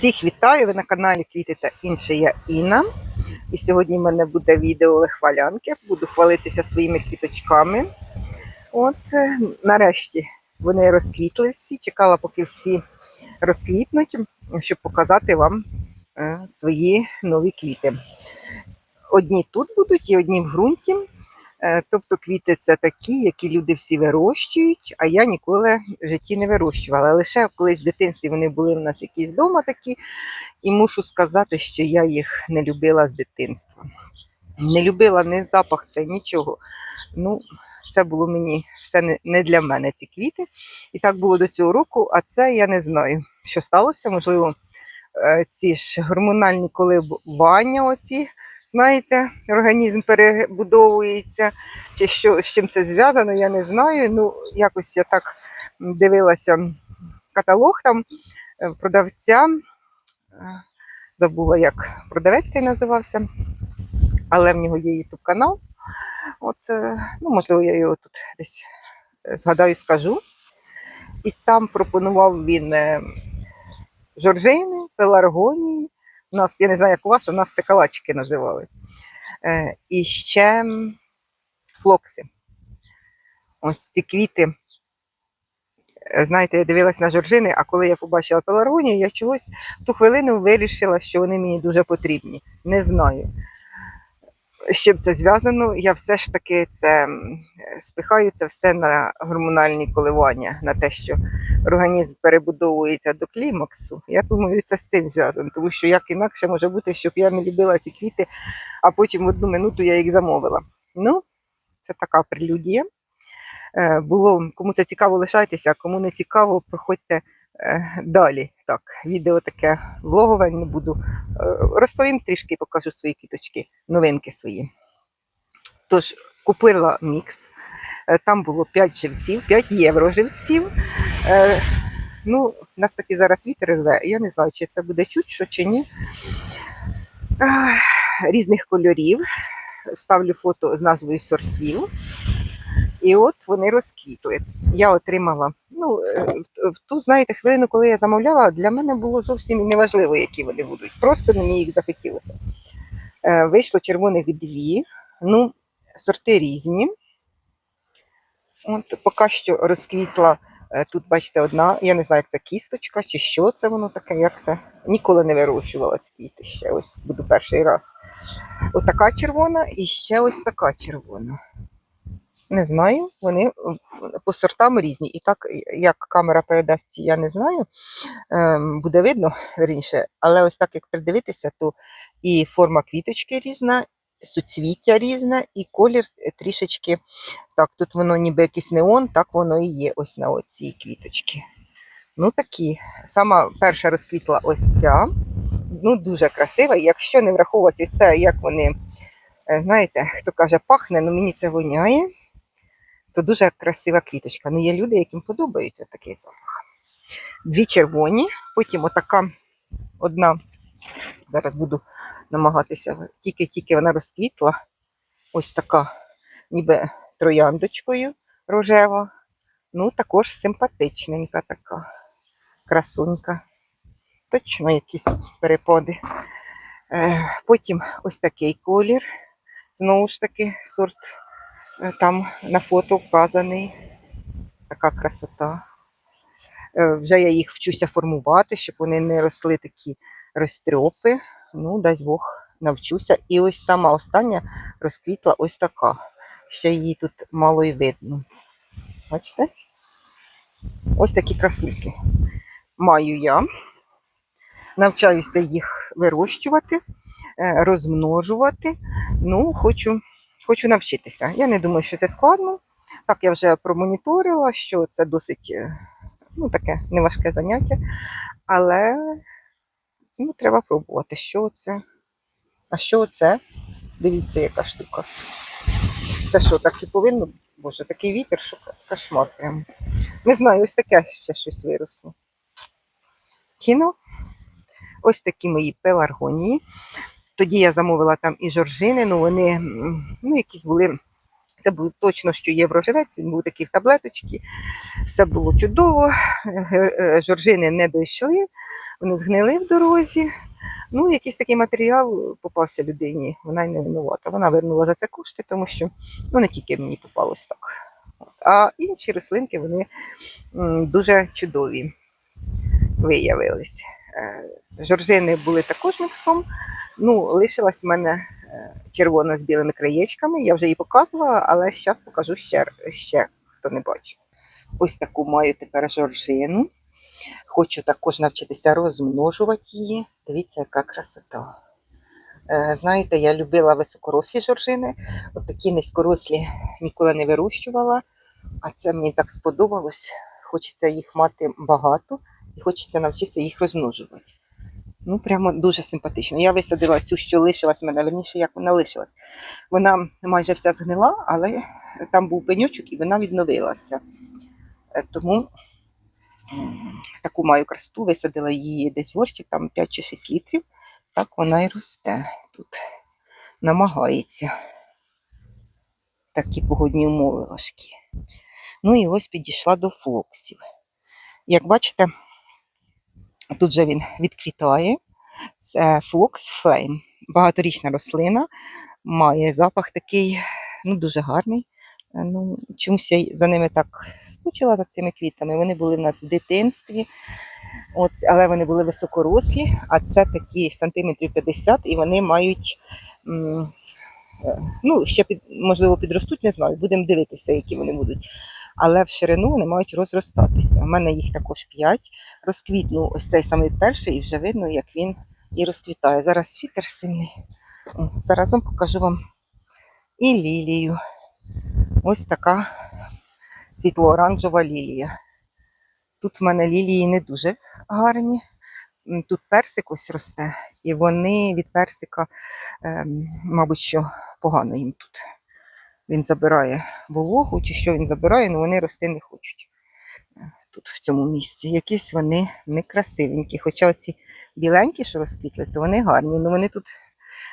Всіх вітаю! Ви на каналі Квіти та інше. Я Інна. І сьогодні в мене буде відео хвалянки. Буду хвалитися своїми квіточками. От е, нарешті вони розквітли всі. Чекала, поки всі розквітнуть, щоб показати вам е, свої нові квіти. Одні тут будуть і одні в ґрунті. Е, Тобто квіти це такі, які люди всі вирощують, а я ніколи в житті не вирощувала. Лише колись в дитинстві вони були в нас якісь вдома такі, і мушу сказати, що я їх не любила з дитинства. Не любила ні запах, це нічого. Ну, це було мені все не- для мене, ці квіти. І так було до цього року, а це я не знаю, що сталося. Можливо, е, ці ж гормональні коливання, оці, знаєте, організм перебудовується, чи що, з чим це зв'язано, я не знаю. Ну, якось я так дивилася каталог там е, продавця. Е, Забула, як продавець той називався, але в нього є YouTube канал. От, е, ну, можливо, я його тут десь згадаю, скажу. І там пропонував він жоржини, пеларгонії. У нас, я не знаю, як у вас, у нас це калачики називали. Е, І ще флокси. Ось ці квіти. Е, Знаєте, я дивилась на жоржини, а коли я побачила пеларгонію, я чогось в ту хвилину вирішила, що вони мені дуже потрібні. Не знаю. З чим це зв'язано, я все ж таки це спихаю це все на гормональні коливання, на те, що організм перебудовується до клімаксу. Я думаю, це з цим зв'язано, тому що як інакше може бути, щоб я не любила ці квіти, а потім в одну минуту я їх замовила. Ну, це така прелюдія. Е, Було кому це цікаво, лишайтеся, а кому не цікаво, проходьте е, далі. Так, відео таке влогове не буду. Е, Розповім трішки, покажу свої квіточки, новинки свої. Тож, купила мікс. Е, Там було 5 живців, 5 євро живців. Е, Ну, нас такий зараз вітер рве. Я не знаю, чи це буде чуть, що чи ні. Різних кольорів. Вставлю фото з назвою сортів. І от вони розквітли. Я отримала. Ну, е, в, ту, знаєте, хвилину, коли я замовляла, для мене було зовсім неважливо, які вони будуть. Просто мені їх захотілося. Вийшло червоних дві. Ну, сорти різні. От поки що розквітла е, тут, бачите, одна. Я не знаю, як це кісточка чи що це воно таке, як це. Ніколи не вирощувала квіти ще. Ось буду перший раз. Отака червона і ще ось така червона. Не знаю, вони е, по сортам різні. І так, як камера передасть, я не знаю. Ем, Буде видно верніше, але ось так як придивитися, то і форма квіточки різна, суцвіття різне, і колір е, трішечки. Так, тут воно ніби якийсь неон, так воно і є ось на оцій квіточці. Ну такі. Сама перша розквітла ось ця. Ну, дуже красива. І Якщо не враховувати це, як вони, е, знаєте, хто каже, пахне, ну мені це воняє, то дуже красива квіточка. Ну, є люди, яким подобається такий запах. Дві червоні, потім отака одна. Зараз буду намагатися, тільки-тільки вона розквітла. Ось така, ніби трояндочкою рожева. Ну, також симпатичненька така красунька. Точно якісь перепади. Е, Потім ось такий колір. Знову ж таки, сорт е, там на фото вказаний. Така красота. Е, Вже я їх вчуся формувати, щоб вони не росли такі розтрьопи. Ну, дасть Бог, навчуся. І ось сама остання розквітла ось така. Ще її тут мало й видно. Бачите? Ось такі красульки. Маю я. Навчаюся їх вирощувати, е, розмножувати. Ну, хочу, хочу навчитися. Я не думаю, що це складно. Так, я вже промоніторила, що це досить е, ну, таке неважке заняття. Але ну, треба пробувати, що це. А що це? Дивіться, яка штука. Це що, так і повинно? Боже, такий вітер, що кошмар прямо. Не знаю, ось таке ще щось виросло. Кіно. Ось такі мої пеларгонії. Тоді я замовила там і жоржини, ну вони ну, якісь були Це був точно, що євроживець, він був такий в таблеточці. Все було чудово. Е, Жоржини не дійшли, вони згнили в дорозі. Ну, якийсь такий матеріал попався людині, вона й не винувата. Вона вернула за це кошти, тому що ну, не тільки мені попалось так. А інші рослинки вони дуже чудові виявились. Е, Жоржини були також міксом. Ну, лишилась в мене е, червона з білими краєчками. Я вже її показувала, але зараз покажу ще, ще хто не бачив. Ось таку маю тепер жоржину. Хочу також навчитися розмножувати її. Дивіться, яка красота. Е, Знаєте, я любила високорослі жоржини, от такі низькорослі ніколи не вирощувала, а це мені так сподобалось. Хочеться їх мати багато і хочеться навчитися їх розмножувати. Ну, прямо дуже симпатично. Я висадила цю, що лишилась в мене, верніше, як вона лишилась. Вона майже вся згнила, але там був пеньочок і вона відновилася. Е, Тому таку маю красоту, висадила її десь в горщик, там 5 чи 6 літрів. Так вона і росте тут. Намагається. Такі погодні умови важкі. Ну і ось підійшла до флоксів. Як бачите, тут же він відквітає. Це флокс флейм. Багаторічна рослина, має запах такий, ну, дуже гарний. Е, Ну, чомусь я за ними так скучила за цими квітами. Вони були в нас в дитинстві, от, але вони були високорослі, а це такі сантиметрів 50, і вони мають, м, е, ну, ще під, можливо, підростуть, не знаю, будемо дивитися, які вони будуть. Але в ширину вони мають розростатися. У мене їх також 5. Розквітнув ось цей самий перший, і вже видно, як він і розквітає. Зараз вітер сильний. Заразом покажу вам і лілію. Ось така світло-оранжева лілія. Тут в мене лілії не дуже гарні. Тут персик ось росте, і вони від персика, ем, мабуть, що погано їм тут. Він забирає вологу, чи що він забирає, але вони рости не хочуть. Е, Тут в цьому місці. Якісь вони некрасивенькі. Хоча оці біленькі, що розквітли, то вони гарні. але вони тут,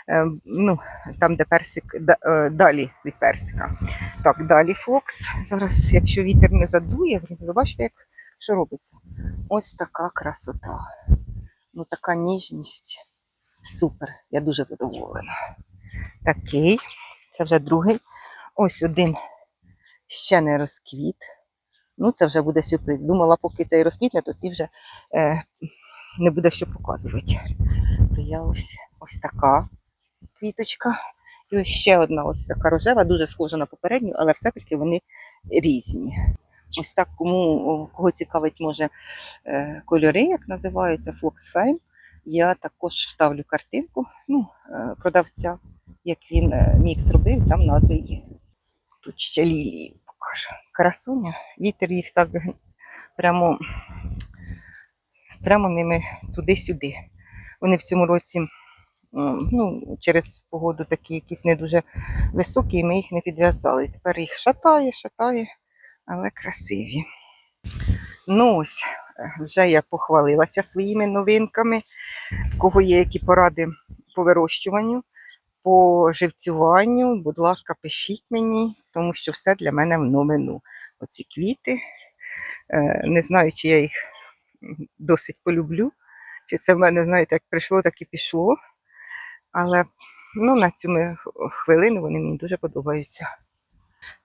е, ну, там, де персик, е, далі від персика. Так, далі флокс. Зараз, якщо вітер не задує, ви бачите, як що робиться. Ось така красота. Ну, така ніжність. Супер. Я дуже задоволена. Такий. Це вже другий. Ось один ще не розквіт. Ну, це вже буде сюрприз. Думала, поки цей розквітне, то ти вже е, не буде що показувати. То я ось, ось така квіточка. І ось ще одна ось така рожева, дуже схожа на попередню, але все-таки вони різні. Ось так, кому кого цікавить, може е, кольори, як називаються, Fox Flame. Я також вставлю картинку ну, е, продавця, як він е, мікс робив, там назви є. Тут ще лілії. Красуня. Вітер їх так прямо, прямо ними туди-сюди. Вони в цьому році ну, через погоду такі якісь не дуже високі, і ми їх не підв'язали. Тепер їх шатає, шатає, але красиві. Ну ось, вже я похвалилася своїми новинками. В кого є які поради по вирощуванню, по живцюванню, будь ласка, пишіть мені, тому що все для мене в новину. Оці квіти. Е, Не знаю, чи я їх досить полюблю, чи це в мене, знаєте, як прийшло, так і пішло. Але ну, на цю хвилину вони мені дуже подобаються.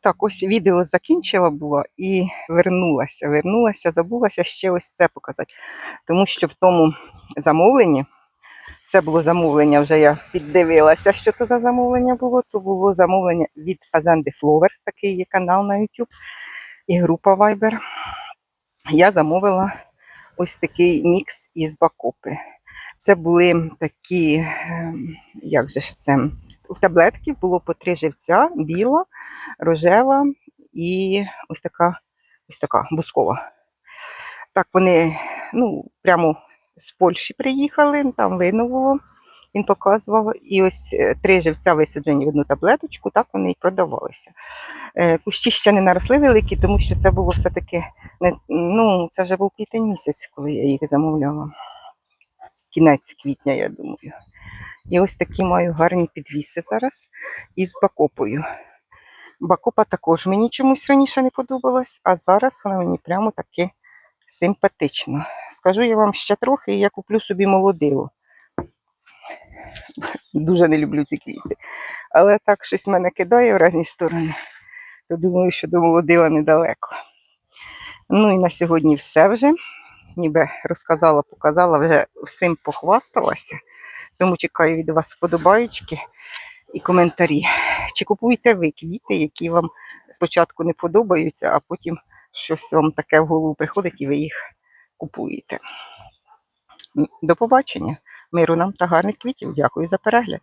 Так, ось відео закінчила була і вернулася. Вернулася, забулася ще ось це показати. Тому що в тому замовленні, це було замовлення, вже я піддивилася, що це за замовлення було. То було замовлення від Фазенди Фловер, такий є канал на YouTube і група Viber. Я замовила ось такий мікс із бакопи. Це були такі, ем, як же ж це, в таблетки було по три живця, біла, рожева і ось така, ось така бускова. Так вони ну, прямо з Польщі приїхали, там видно було, він показував. І ось е, три живця висаджені в одну таблеточку, так вони і продавалися. Е, Кущі ще не наросли великі, тому що це було все-таки ну, це вже був квітень місяць, коли я їх замовляла. Кінець квітня, я думаю. І ось такі маю гарні підвіси зараз із бакопою. Бакопа також мені чомусь раніше не подобалась, а зараз вона мені прямо таки симпатична. Скажу я вам ще трохи, і я куплю собі молодило. Дуже не люблю ці квіти. Але так щось мене кидає в різні сторони, то думаю, що до молодила недалеко. Ну і на сьогодні все вже. Ніби розказала, показала, вже всім похвасталася. Тому чекаю від вас вподобаєчки і коментарі. Чи купуєте ви квіти, які вам спочатку не подобаються, а потім щось вам таке в голову приходить і ви їх купуєте. До побачення. Миру нам та гарних квітів. Дякую за перегляд.